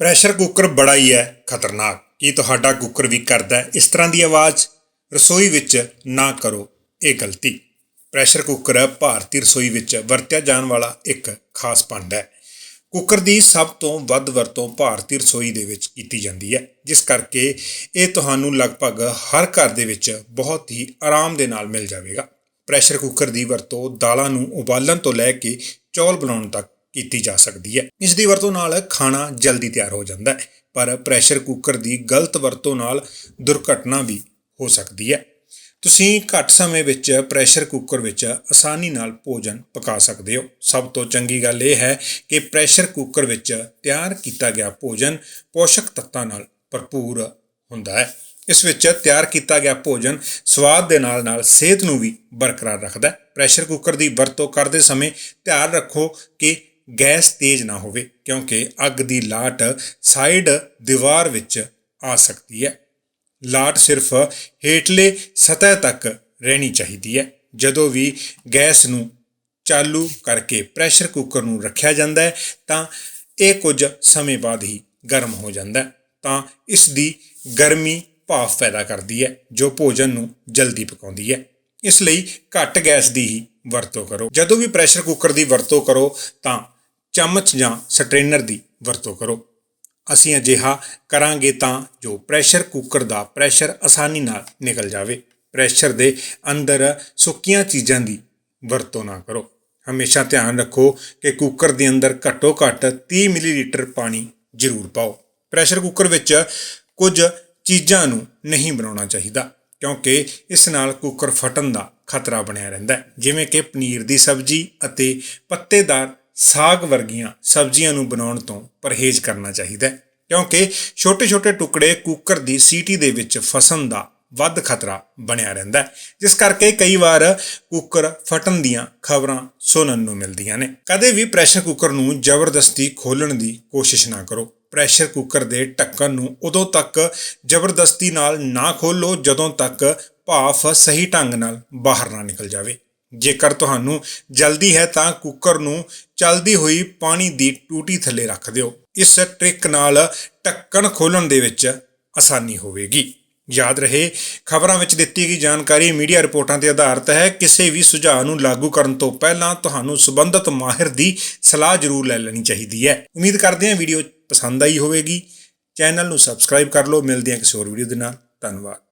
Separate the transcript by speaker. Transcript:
Speaker 1: Pressure cooker ਬੜਾ ਹੀ ਹੈ, ਖਤਰਨਾਕ। ਕੀ ਤੁਹਾਡਾ ਕੁੱਕਰ ਵੀ ਕਰਦਾ ਇਸ ਤਰ੍ਹਾਂ ਦੀ ਆਵਾਜ਼? ਰਸੋਈ ਵਿੱਚ ਨਾ ਕਰੋ, ਇਹ ਗਲਤੀ। ਪ੍ਰੈਸ਼ਰ ਕੁੱਕਰ ਭਾਰਤੀ ਰਸੋਈ ਵਿੱਚ ਵਰਤਿਆ ਜਾਣ ਵਾਲਾ ਇੱਕ ਖਾਸ ਭਾਂਡਾ ਹੈ। ਕੁੱਕਰ ਦੀ ਸਭ ਤੋਂ ਵੱਧ ਵਰਤੋਂ ਭਾਰਤੀ ਰਸੋਈ ਦੇ ਵਿੱਚ ਕੀਤੀ ਜਾਂਦੀ ਹੈ, ਜਿਸ ਕਰਕੇ ਇਹ ਤੁਹਾਨੂੰ ਲਗਭਗ ਹਰ ਘਰ ਦੇ ਵਿੱਚ ਬਹੁਤ ਹੀ ਆਰਾਮ ਦੇ ਨਾਲ ਮਿਲ ਜਾਵੇਗਾ। ਪ੍ਰੈਸ਼ਰ ਕੁੱਕਰ ਦੀ ਵਰਤੋਂ ਦਾਲਾਂ ਨੂੰ ਉਬਾਲਣ ਤੋਂ ਲੈ ਕੇ ਚੌਲ ਬਣਾਉਣ ਤੱਕ ਕੀਤੀ ਜਾ ਸਕਦੀ ਹੈ। ਇਸ ਦੀ ਵਰਤੋਂ ਨਾਲ ਖਾਣਾ ਜਲਦੀ ਤਿਆਰ ਹੋ ਜਾਂਦਾ ਹੈ, ਪਰ ਪ੍ਰੈਸ਼ਰ ਕੁੱਕਰ ਦੀ ਗਲਤ ਵਰਤੋਂ ਨਾਲ ਦੁਰਘਟਨਾ ਵੀ ਹੋ ਸਕਦੀ ਹੈ। ਤੁਸੀਂ ਘੱਟ ਸਮੇਂ ਵਿੱਚ ਪ੍ਰੈਸ਼ਰ ਕੁੱਕਰ ਵਿੱਚ ਆਸਾਨੀ ਨਾਲ ਭੋਜਨ ਪਕਾ ਸਕਦੇ ਹੋ। ਸਭ ਤੋਂ ਚੰਗੀ ਗੱਲ ਇਹ ਹੈ ਕਿ ਪ੍ਰੈਸ਼ਰ ਕੁੱਕਰ ਵਿੱਚ ਤਿਆਰ ਕੀਤਾ ਗਿਆ ਭੋਜਨ ਪੋਸ਼ਕ ਤੱਤਾਂ ਨਾਲ ਭਰਪੂਰ ਹੁੰਦਾ ਹੈ। ਇਸ ਵਿੱਚ ਤਿਆਰ ਕੀਤਾ ਗਿਆ ਭੋਜਨ ਸਵਾਦ ਦੇ ਨਾਲ ਨਾਲ ਸਿਹਤ ਨੂੰ ਵੀ ਬਰਕਰਾਰ ਰੱਖਦਾ ਹੈ। ਪ੍ਰੈਸ਼ਰ ਕੁੱਕਰ ਦੀ ਵਰਤੋਂ ਕਰਦੇ ਸਮੇਂ ਧਿਆਨ ਰੱਖੋ ਕਿ ਗੈਸ ਤੇਜ਼ ਨਾ ਹੋਵੇ, ਕਿਉਂਕਿ ਅੱਗ ਦੀ ਲਾਟ ਸਾਈਡ ਦੀਵਾਰ ਵਿੱਚ ਆ ਸਕਦੀ ਹੈ। ਲਾਟ ਸਿਰਫ ਹੇਠਲੇ ਸਤਹ ਤੱਕ ਰਹਿਣੀ ਚਾਹੀਦੀ ਹੈ। ਜਦੋਂ ਵੀ ਗੈਸ ਨੂੰ ਚਾਲੂ ਕਰਕੇ ਪ੍ਰੈਸ਼ਰ ਕੁੱਕਰ ਨੂੰ ਰੱਖਿਆ ਜਾਂਦਾ ਹੈ, ਤਾਂ ਇਹ ਕੁਝ ਸਮੇਂ ਬਾਅਦ ਹੀ ਗਰਮ ਹੋ ਜਾਂਦਾ ਹੈ। ਤਾਂ ਇਸ ਦੀ ਗਰਮੀ ਭਾਫ ਪੈਦਾ ਕਰਦੀ ਹੈ, ਜੋ ਭੋਜਨ ਨੂੰ ਜਲਦੀ ਪਕਾਉਂਦੀ ਹੈ। ਇਸ ਲਈ ਘੱਟ ਗੈਸ ਦੀ ਹੀ ਵਰਤੋਂ ਕਰੋ। ਜਦੋਂ ਵੀ ਪ੍ਰੈਸ਼ਰ ਕੁੱਕਰ ਦੀ ਵਰਤੋਂ ਕਰੋ, ਤਾਂ ਚਮਚ ਜਾਂ ਸਟ੍ਰੇਨਰ ਦੀ ਵਰਤੋਂ ਕਰੋ। ਅਸੀਂ ਅਜਿਹਾ ਕਰਾਂਗੇ ਤਾਂ ਜੋ ਪ੍ਰੈਸ਼ਰ ਕੁੱਕਰ ਦਾ ਪ੍ਰੈਸ਼ਰ ਆਸਾਨੀ ਨਾਲ ਨਿਕਲ ਜਾਵੇ। ਪ੍ਰੈਸ਼ਰ ਦੇ ਅੰਦਰ ਸੁੱਕੀਆਂ ਚੀਜ਼ਾਂ ਦੀ ਵਰਤੋਂ ਨਾ ਕਰੋ। ਹਮੇਸ਼ਾ ਧਿਆਨ ਰੱਖੋ ਕਿ ਕੁੱਕਰ ਦੇ ਅੰਦਰ ਘੱਟੋ ਘੱਟ 30 ਮਿਲੀਲੀਟਰ ਪਾਣੀ ਜ਼ਰੂਰ ਪਾਓ। ਪ੍ਰੈਸ਼ਰ ਕੁੱਕਰ ਵਿੱਚ ਕੁਝ ਚੀਜ਼ਾਂ ਨੂੰ ਨਹੀਂ ਬਣਾਉਣਾ ਚਾਹੀਦਾ, ਕਿਉਂਕਿ ਇਸ ਨਾਲ ਕੁੱਕਰ ਫਟਣ ਦਾ ਖਤਰਾ ਬਣਿਆ ਰਹਿੰਦਾ ਹੈ। ਜਿਵੇਂ ਕਿ ਪਨੀਰ ਦੀ ਸਬਜ਼ੀ ਅਤੇ ਪੱਤੇਦਾਰ ਸਾਗ ਵਰਗੀਆਂ ਸਬਜ਼ੀਆਂ ਨੂੰ ਬਣਾਉਣ ਤੋਂ ਪਰਹੇਜ਼ ਕਰਨਾ ਚਾਹੀਦਾ ਹੈ, ਕਿਉਂਕਿ ਛੋਟੇ-ਛੋਟੇ ਟੁਕੜੇ ਕੁੱਕਰ ਦੀ ਸੀਟੀ ਦੇ ਵਿੱਚ ਫਸਣ ਦਾ ਵੱਧ ਖਤਰਾ ਬਣਿਆ ਰਹਿੰਦਾ ਹੈ, ਜਿਸ ਕਰਕੇ ਕਈ ਵਾਰ ਕੁੱਕਰ ਫਟਣ ਦੀਆਂ ਖਬਰਾਂ ਸੁਣਨ ਨੂੰ ਮਿਲਦੀਆਂ ਨੇ। ਕਦੇ ਵੀ ਪ੍ਰੈਸ਼ਰ ਕੁੱਕਰ ਨੂੰ ਜ਼ਬਰਦਸਤੀ ਖੋਲਣ ਦੀ ਕੋਸ਼ਿਸ਼ ਨਾ ਕਰੋ। ਪ੍ਰੈਸ਼ਰ ਕੁੱਕਰ ਦੇ ਢੱਕਣ ਨੂੰ ਉਦੋਂ ਤੱਕ ਜ਼ਬਰਦਸਤੀ ਨਾਲ ਨਾ ਖੋਲੋ ਜਦੋਂ ਤੱਕ ਭਾਫ਼ ਸਹੀ ਢੰਗ ਨਾਲ ਬਾਹਰ ਨਾ ਨਿਕਲ ਜਾਵੇ। ਜੇਕਰ ਤੁਹਾਨੂੰ ਜਲਦੀ ਹੈ ਤਾਂ ਕੁੱਕਰ ਨੂੰ ਚਲਦੀ ਹੋਈ ਪਾਣੀ ਦੀ ਟੂਟੀ ਥੱਲੇ ਰੱਖ ਦਿਓ। ਇਸ ਟ੍ਰਿਕ ਨਾਲ ਢੱਕਣ ਖੋਲਣ ਦੇ ਵਿੱਚ ਆਸਾਨੀ ਹੋਵੇਗੀ। ਯਾਦ ਰਹੇ, ਖਬਰਾਂ ਵਿੱਚ ਦਿੱਤੀ ਗਈ ਜਾਣਕਾਰੀ ਮੀਡੀਆ ਰਿਪੋਰਟਾਂ ਤੇ ਆਧਾਰਿਤ ਹੈ। ਕਿਸੇ ਵੀ ਸੁਝਾਅ ਨੂੰ ਲਾਗੂ ਕਰਨ ਤੋਂ ਪਹਿਲਾਂ ਤੁਹਾਨੂੰ ਸਬੰਧਤ ਮਾਹਿਰ ਦੀ ਸਲਾਹ ਜ਼ਰੂਰ ਲੈ ਲੈਣੀ ਚਾਹੀਦੀ ਹੈ। ਉਮੀਦ ਕਰਦੇ ਹਾਂ ਵੀਡੀਓ ਪਸੰਦ ਆਈ ਹੋਵੇਗੀ। ਚੈਨਲ ਨੂੰ ਸਬਸਕ੍ਰਾਈਬ ਕਰ ਲਓ। ਮਿਲਦੇ ਹਾਂ ਕਿਸੇ ਹੋਰ ਵੀਡੀਓ ਦੇ ਨਾਲ। ਧੰਨਵਾਦ।